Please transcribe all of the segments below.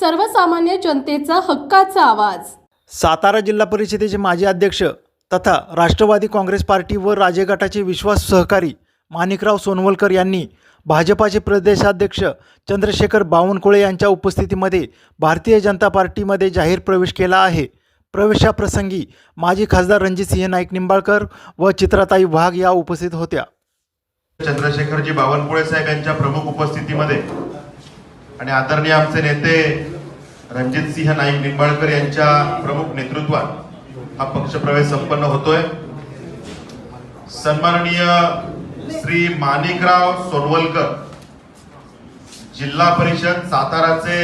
सर्वसामान्य जनतेचा हक्काचा आवाज. सातारा जिल्हा परिषदेचे माजी अध्यक्ष तथा राष्ट्रवादी काँग्रेस पार्टी व राजे गटाचे विश्वास सहकारी माणिकराव सोनवलकर यांनी भाजपाचे प्रदेशाध्यक्ष चंद्रशेखर बावनकुळे यांच्या उपस्थितीमध्ये भारतीय जनता पार्टीमध्ये जाहीर प्रवेश केला आहे. प्रवेशाप्रसंगी माजी खासदार रणजितसिंह नाईक निंबाळकर व चित्राताई वाघ या उपस्थित होत्या. चंद्रशेखरजी बावनकुळे साहेब यांच्या प्रमुख उपस्थितीमध्ये आणि आदरणीय आमचे नेते रणजित सिंह नाईक निंबाळकर यांच्या प्रमुख नेतृत्वात हा पक्षप्रवेश संपन्न होतोय. सन्माननीय श्री माणिकराव सोनवलकर जिल्हा परिषद साताराचे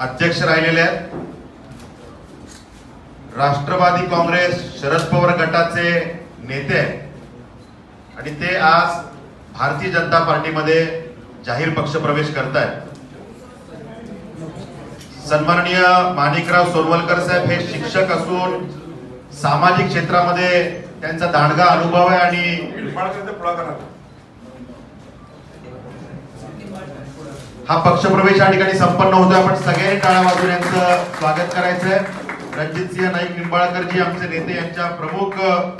अध्यक्ष राहिलेले आहेत. राष्ट्रवादी काँग्रेस शरद पवार गटाचे नेते आहेत. आणि ते आज भारतीय जनता पार्टीमध्ये जाहीर पक्षप्रवेश करतायत. सन्माननीय माणिकराव सोनवलकर साहेब हे शिक्षक असून सामाजिक क्षेत्रामध्ये त्यांचा दांडगा अनुभव आहे आणि हा पक्षप्रवेश या ठिकाणी संपन्न होतोय. आपण सगळ्यांनी टाळ्या वाजून यांचं स्वागत करायचंय. रणजितसिंह नाईक निंबाळकरजी आमचे नेते यांच्या प्रमुख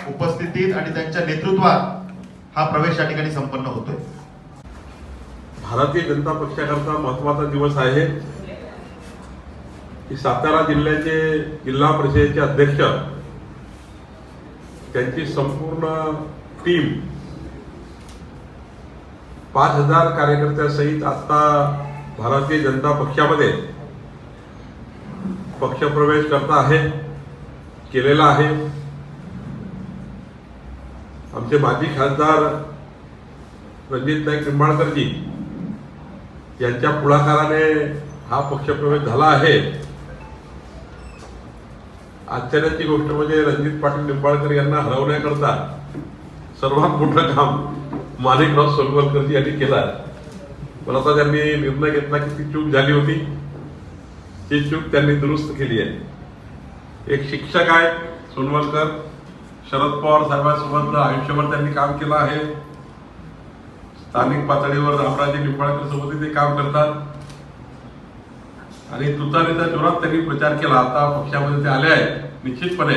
उपस्थितीत आणि त्यांच्या नेतृत्वात हा प्रवेश या ठिकाणी संपन्न होतोय. भारतीय जनता पक्षाकरता महत्त्वाचा दिवस आहे. की सातारा जिल्ह्याचे जिल्हा परिषदेचे अध्यक्ष त्यांची संपूर्ण टीम पाच हजार कार्यकर्त्यासहित आता भारतीय जनता पक्षामध्ये पक्षप्रवेश करता आहे केलेला आहे. आमचे माजी खासदार रणजित नाईक निंबाळकरजी यांच्या पुढाकाराने हा पक्षप्रवेश झाला आहे. आश्चर्याची गोष्ट म्हणजे रणजित पाटील निंबाळकर यांना हरवण्याकरता सर्वात मोठं काम माणिकराव सोनवलकरजी यांनी केला आहे. पण आता त्यांनी निर्णय घेतला की ती चूक झाली होती. ती चूक त्यांनी दुरुस्त केली आहे. एक शिक्षक आहे सोनवलकर शरद पवार साहेबांसोबत आयुष्यभर त्यांनी काम केलं आहे. स्थानिक पातळीवर रामराजे निंबाळकर सोबतही ते काम करतात. आणि तुतारीच्या जोरात त्यांनी प्रचार केला. आता पक्षामध्ये ते आले आहेत. निश्चितपणे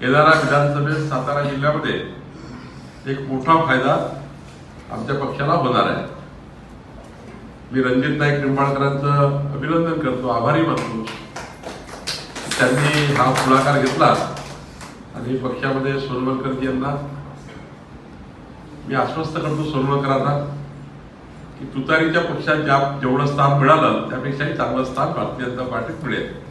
येणाऱ्या विधानसभेत सातारा जिल्ह्यामध्ये एक मोठा फायदा आमच्या पक्षाला होणार आहे. मी रणजित नाईक निंबाळकरांचं अभिनंदन करतो. आभारी मानतो. त्यांनी हा पुढाकार घेतला आणि पक्षामध्ये सोनवलकरजी यांना मी आश्वस्त करतो सोनवलकरांना. की तुतारीच्या पक्षात ज्या जेवढं स्थान मिळालं त्यापेक्षाही चांगलं स्थान भारतीय जनता पार्टीत मिळेल.